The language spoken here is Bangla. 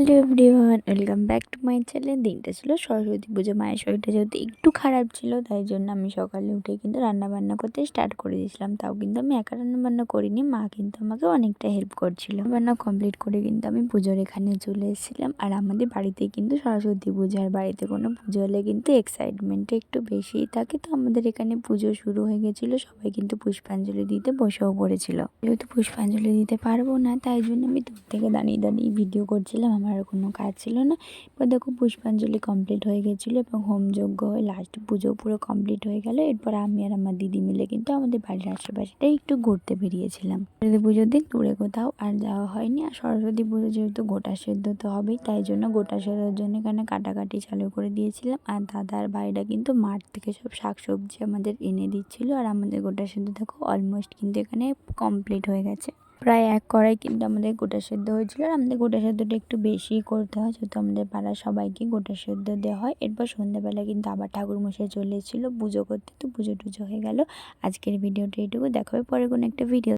Hello everyone, welcome back to my channel. দিনটা ছিল সরস্বতী পুজো, মায়ের শরীরটা যেহেতু একটু খারাপ ছিল, তাই জন্য আমি সকালে উঠে কিন্তু রান্না বান্না করতে স্টার্ট করে দিয়েছিলাম। তাও কিন্তু আমি একা রান্না বান্না করিনি, মা কিন্তু আমাকে অনেকটা হেল্প করছিল। রান্না কমপ্লিট করে কিন্তু আমি পুজোর এখানে চলে এসেছিলাম। আর আমাদের বাড়িতে কিন্তু সরস্বতী পুজো, আর বাড়িতে কোনো পুজো হলে কিন্তু এক্সাইটমেন্টটা একটু বেশিই থাকে। তো আমাদের এখানে পুজো শুরু হয়ে গেছিল, সবাই কিন্তু পুষ্পাঞ্জলি দিতে বসেও পড়েছিল। যেহেতু পুষ্পাঞ্জলি দিতে পারব না, তাই জন্য আমি দূর থেকে দাঁড়িয়ে দাঁড়িয়ে ভিডিও করছিলাম। আমার আর কোনো কাজ ছিল না। এবার দেখো পুষ্পাঞ্জলি কমপ্লিট হয়ে গেছিল এবং হোমযজ্ঞ হয়ে লাস্ট পুজো পুরো কমপ্লিট হয়ে গেল। এরপর আমি আর আমার দিদি মিলে কিন্তু আমাদের বাড়ির আশেপাশেটাই একটু ঘুরতে বেরিয়েছিলাম। সরস্বতী পুজোর দিন দূরে কোথাও আর যাওয়া হয়নি। আর সরস্বতী পুজো যেহেতু গোটা সেদ্ধ তো হবেই, তাই জন্য গোটা সেদ্ধর জন্য এখানে কাটাকাটি চালু করে দিয়েছিলাম। আর দাদার ভাইরা কিন্তু মাঠ থেকে সব শাকসবজি আমাদের এনে দিচ্ছিল। আর আমাদের গোটা সেদ্ধ দেখো অলমোস্ট কিন্তু এখানে কমপ্লিট হয়ে গেছে। প্রায় এক কড়াই কিন্তু আমাদের গোটা সেদ্ধ হয়েছিল আর আমাদের গোটা সেদ্ধটা একটু বেশি করতে হয়, যেহেতু আমাদের পাড়ার সবাইকে গোটা সেদ্ধ দেওয়া হয়। এরপর সন্ধ্যাবেলা কিন্তু আবার ঠাকুর মশাই চলে এসেছিল পুজো করতে, তো পুজো টুজো হয়ে গেল। আজকের ভিডিওটা এটুকু দেখা হবে পরে কোনো একটা ভিডিও